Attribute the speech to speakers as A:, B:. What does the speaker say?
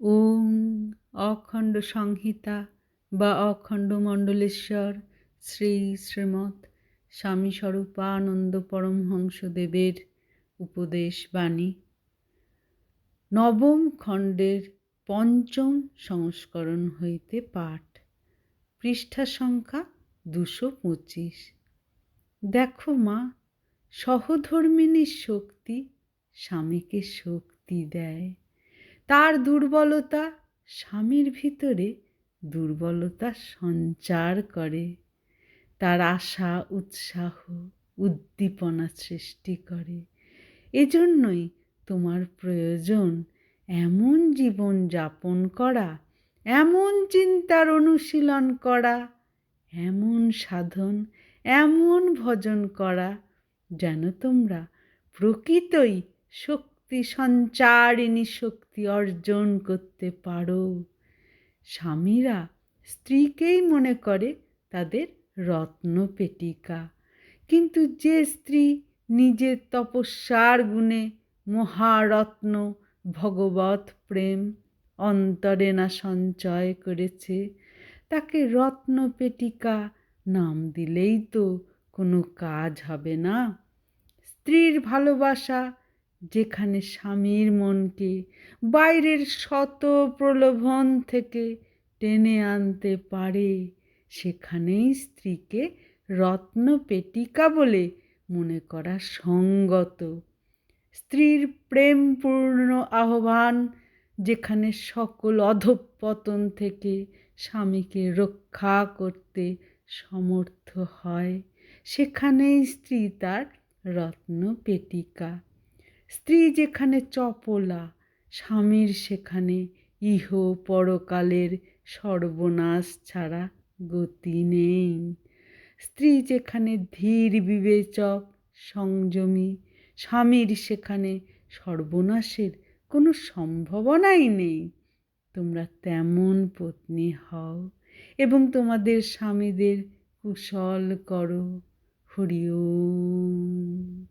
A: ওম অখণ্ড সংহিতা বা অখণ্ড মণ্ডলেশ্বর শ্রী শ্রীমৎ স্বামী স্বরূপানন্দ পরমহংসদেবের উপদেশ বাণী। নবম খণ্ডের পঞ্চম সংস্করণ হইতে পাঠ। পৃষ্ঠা সংখ্যা দুশো পঁচিশ। দেখো মা সহধর্মিনীর শক্তি স্বামীকে শক্তি দেয়। তার দুর্বলতা স্বামীর ভিতরে দুর্বলতা সঞ্চার করে। তার আশা, উৎসাহ, উদ্দীপনা সৃষ্টি করে। এজন্যই তোমার প্রয়োজন এমন জীবন যাপন করা, এমন চিন্তার অনুশীলন করা, এমন সাধন, এমন ভজন করা, যেন তোমরা প্রকৃতই শক্তি শক্তি সঞ্চারিণী শক্তি অর্জন করতে পারো। স্বামীরা স্ত্রীকেই মনে করে তাদের রত্ন পেটিকা। কিন্তু যে স্ত্রী নিজের তপস্যার গুণে মহারত্ন ভগবত প্রেম, অন্তরে না সঞ্চয় করেছে, তাকে রত্ন পেটিকা নাম দিলেই তো কোনো কাজ হবে না। স্ত্রীর ভালোবাসা যেখানে স্বামীর মনকে বাইরের শত প্রলোভন থেকে টেনে আনতে পারে, সেখানেই স্ত্রীকে রত্ন পেটিকা বলে মনে করা সঙ্গত। স্ত্রীর প্রেমপূর্ণ আহ্বান যেখানে সকল অধঃপতন থেকে স্বামীকে রক্ষা করতে সমর্থ হয়, সেখানেই স্ত্রী তার রত্ন পেটিকা স্ত্রী যেখানে চপলা, স্বামীর সেখানে ইহ পরকালের সর্বনাশ ছাড়া গতি নেই। স্ত্রী যেখানে ধীর বিবেচক, সংযমী, স্বামীর সেখানে সর্বনাশের কোনো সম্ভাবনাই নেই। তোমরা তেমন পত্নী হও এবং তোমাদের স্বামীদের কুশল করো। হরি ওম।